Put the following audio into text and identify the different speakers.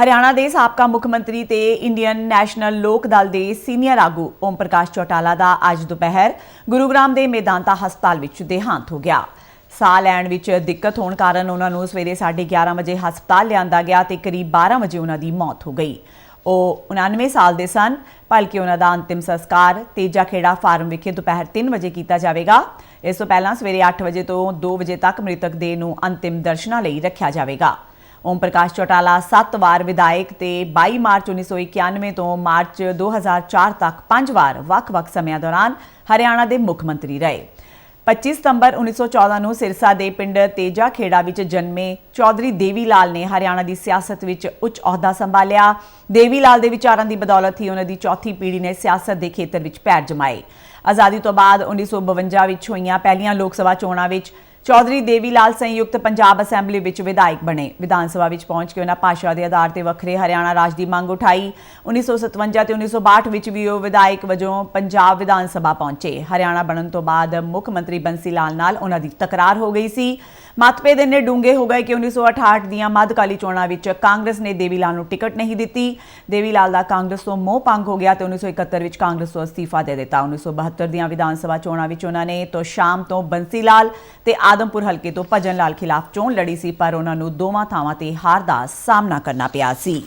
Speaker 1: ਹਰਿਆਣਾ ਦੇ ਸਾਬਕਾ ਮੁੱਖ ਮੰਤਰੀ ਤੇ ਇੰਡੀਅਨ ਨੈਸ਼ਨਲ ਲੋਕ ਦਲ ਦੇ ਸੀਨੀਅਰ ਆਗੂ ਓਮ ਪ੍ਰਕਾਸ਼ ਚੌਟਾਲਾ ਦਾ ਅੱਜ ਦੁਪਹਿਰ ਗੁਰੂਗ੍ਰਾਮ ਦੇ ਮੇਦਾਂਤਾ ਹਸਪਤਾਲ ਵਿੱਚ ਦੇਹਾਂਤ ਹੋ ਗਿਆ। ਸਾਹ ਲੈਣ ਵਿੱਚ ਦਿੱਕਤ ਹੋਣ ਕਾਰਨ ਉਹਨਾਂ ਨੂੰ ਸਵੇਰੇ 11:30 ਵਜੇ ਹਸਪਤਾਲ ਲਿਆਂਦਾ ਗਿਆ ਤੇ ਕਰੀਬ 12 ਵਜੇ ਉਹਨਾਂ ਦੀ ਮੌਤ ਹੋ ਗਈ। ਉਹ 99 ਸਾਲ ਦੇ ਸਨ, ਭਲਕੇ ਉਹਨਾਂ ਦਾ ਅੰਤਿਮ ਸੰਸਕਾਰ ਤੇਜਾ ਖੇੜਾ ਫਾਰਮ ਵਿਖੇ ਦੁਪਹਿਰ 3 ਵਜੇ ਕੀਤਾ ਜਾਵੇਗਾ। ਇਸ ਤੋਂ ਪਹਿਲਾਂ ਸਵੇਰੇ 8 ਵਜੇ ਤੋਂ 2 ਵਜੇ ਤੱਕ ਮ੍ਰਿਤਕ ਦੇਹ ਨੂੰ ਅੰਤਿਮ ਦਰਸ਼ਨਾਂ ਲਈ ਰੱਖਿਆ ਜਾਵੇਗਾ। ਓਮ ਪ੍ਰਕਾਸ਼ ਚੌਟਾਲਾ 7 ਵਾਰ ਵਿਧਾਇਕ ਤੇ 22 ਮਾਰਚ 1991 ਤੋਂ ਮਾਰਚ 2004 ਤੱਕ 5 ਵਾਰ ਵੱਖ-ਵੱਖ ਸਮਿਆਂ ਦੌਰਾਨ ਹਰਿਆਣਾ ਦੇ ਮੁੱਖ ਮੰਤਰੀ ਰਹੇ। 25 ਸਤੰਬਰ 1914 ਨੂੰ ਸਿਰਸਾ ਦੇ ਪਿੰਡ ਤੇਜਾ ਖੇੜਾ ਵਿੱਚ ਜਨਮੇ ਚੌਧਰੀ ਦੇਵੀ ਲਾਲ ਨੇ ਹਰਿਆਣਾ ਦੀ ਸਿਆਸਤ ਵਿੱਚ ਉੱਚ ਅਹੁਦਾ ਸੰਭਾਲਿਆ। ਦੇਵੀ ਲਾਲ ਦੇ ਵਿਚਾਰਾਂ ਦੀ ਬਦੌਲਤ ਹੀ ਉਹਨਾਂ ਦੀ ਚੌਥੀ ਪੀੜ੍ਹੀ ਨੇ ਸਿਆਸਤ ਦੇ ਖੇਤਰ ਵਿੱਚ ਪੈਰ ਜਮਾਏ। ਆਜ਼ਾਦੀ ਤੋਂ ਬਾਅਦ 1952 ਵਿੱਚ ਹੋਈਆਂ ਪਹਿਲੀਆਂ ਲੋਕ ਸਭਾ ਚੋਣਾਂ ਵਿੱਚ ਚੌਧਰੀ ਦੇਵੀ ਲਾਲ ਸੰਯੁਕਤ ਪੰਜਾਬ ਅਸੈਂਬਲੀ ਵਿੱਚ ਵਿਧਾਇਕ ਬਣੇ। ਵਿਧਾਨ ਸਭਾ ਵਿੱਚ ਪਹੁੰਚ ਕੇ ਉਹਨਾਂ ਭਾਸ਼ਾ ਦੇ ਆਧਾਰ ਤੇ ਵੱਖਰੇ ਹਰਿਆਣਾ ਰਾਜ ਦੀ ਮੰਗ ਉਠਾਈ। 1957 ਤੇ 1962 ਵਿੱਚ ਵੀ ਉਹ ਵਿਧਾਇਕ ਵਜੋਂ ਪੰਜਾਬ ਵਿਧਾਨ ਸਭਾ ਪਹੁੰਚੇ। ਹਰਿਆਣਾ ਬਣਨ ਤੋਂ ਬਾਅਦ ਮੁੱਖ ਮੰਤਰੀ ਬੰਸੀ ਲਾਲ ਨਾਲ ਉਹਨਾਂ ਦੀ ਤਕਰਾਰ ਹੋ ਗਈ ਸੀ। ਮਤਭੇਦ ਇੰਨੇ ਡੂੰਘੇ ਹੋ ਗਏ ਕਿ 1968 ਦੀਆਂ ਮੱਧਕਾਲੀ ਚੋਣਾਂ ਵਿੱਚ ਕਾਂਗਰਸ ਨੇ ਦੇਵੀ ਲਾਲ ਨੂੰ ਟਿਕਟ ਨਹੀਂ ਦਿੱਤੀ। ਦੇਵੀ ਲਾਲ ਦਾ ਕਾਂਗਰਸ ਤੋਂ ਮੋਹ ਭੰਗ ਹੋ ਗਿਆ ਤੇ 1971 ਵਿੱਚ ਕਾਂਗਰਸ ਤੋਂ ਅਸਤੀਫਾ ਦੇ ਦਿੱਤਾ। 1972 ਦੀਆਂ ਵਿਧਾਨ ਸਭਾ ਚੋਣਾਂ ਵਿੱਚ ਉਹਨਾਂ ਨੇ ਤੋਂ ਸ਼ਾਮ ਤੋਂ ਬੰਸੀ ਲਾਲ ਤੇ ਆਦਮਪੁਰ ਹਲਕੇ ਤੋਂ ਭਜਨ ਲਾਲ ਖਿਲਾਫ ਚੋਣ ਲੜੀ ਸੀ, ਪਰ ਉਹਨਾਂ ਨੂੰ ਦੋਵਾਂ ਥਾਵਾਂ ਤੇ ਹਾਰ ਦਾ ਸਾਹਮਣਾ ਕਰਨਾ ਪਿਆ ਸੀ।